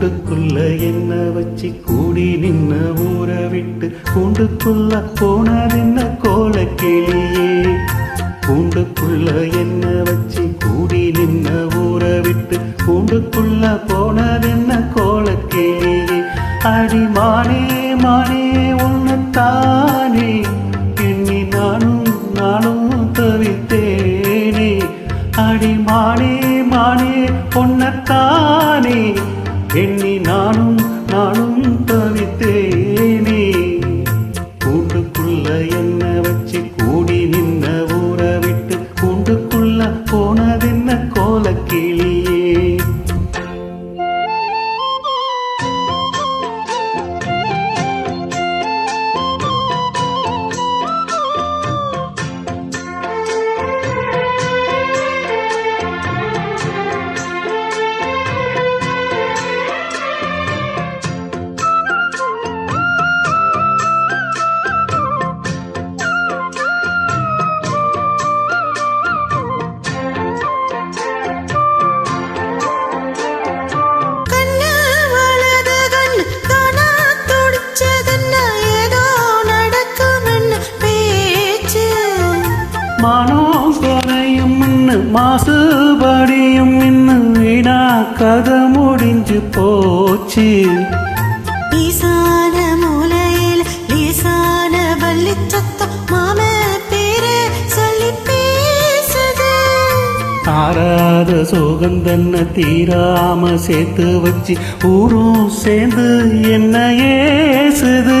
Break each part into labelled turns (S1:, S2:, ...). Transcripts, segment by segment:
S1: கூண்டுக்குள்ள என்ன வச்சு கூடி நின்ன ஊற விட்டு? கூண்டுக்குள்ள போனதென்ன கோல கிளியே. கூண்டுக்குள்ள என்ன வச்சு கூடி நின்ன ஊற விட்டு? கூண்டுக்குள்ள போனதென்ன கோல கிளியே. அடி மானே மானே உன்னத்தானே எண்ணி நானும் நானும் தவித்தேனே. அடி மானே மானே பொன்னத்தானே எண்ணி நானும் நானும் தவித்தேனே. கூண்டுக்குள்ள என்ன வச்சு கூடி நின்ன ஊற விட்டு கூண்டுக்குள்ள போனதென்ன கோலக்கிளியே. மானம் குறையும் மின்னு மாசுபடியும் மின்னு வீணா கதை முடிஞ்சு போச்சு.
S2: ஈசான மூலையில் லேசான வள்ளி சத்தம் மாம பேரு சொல்லி பேசுது
S1: ஆறாத சோகந்தன்ன தீராம சேர்த்து வச்சு ஊரும் சேர்ந்து என்ன ஏசுது.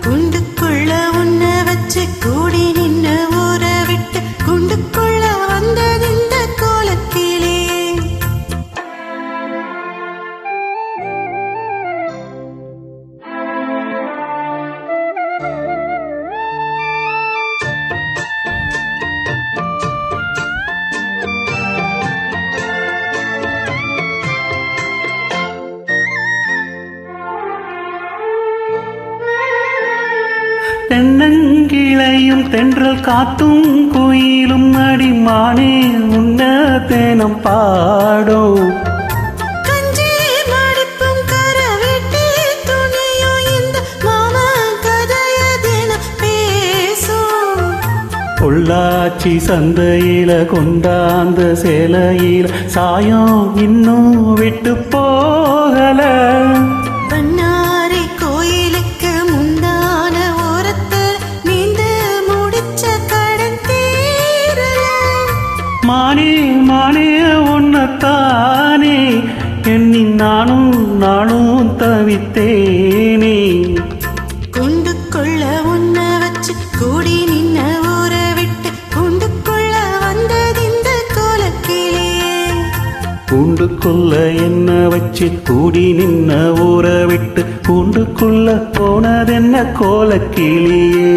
S1: தென்னங்கிளையும் தென்றல் காத்தும் குயிலும் அடிமானே உன்ன தேனம் பாடும் பொள்ளாச்சி சந்தையில கொண்டாந்த சேலையில சாயம் இன்னும் விட்டு போகல. உன்னத்தானே எண்ணி நானும் நானும் தவித்தேனே.
S2: குண்டுக்குள்ள உன்ன வச்சு கூடி நின்ன ஊற விட்டு குண்டுக்குள்ள வந்தது இந்த கோலக்கிளியே
S1: கூண்டுக்குள்ள என்ன வச்சு கூடி நின்ன ஊற விட்டு கூண்டுக்குள்ள போனதென்ன கோலக்கிளியே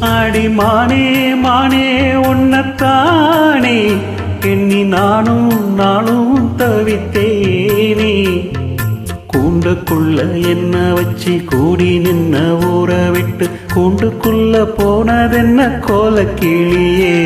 S1: ஆடி மானே மானே உன்னத்தானே. எண்ணி நானும் நானும் தவித்தேனே. கூண்டுக்குள்ள என்ன வச்சு கூடி நின்ன ஊற விட்டு கூண்டுக்குள்ள போனதென்ன கோலக்கிளியே?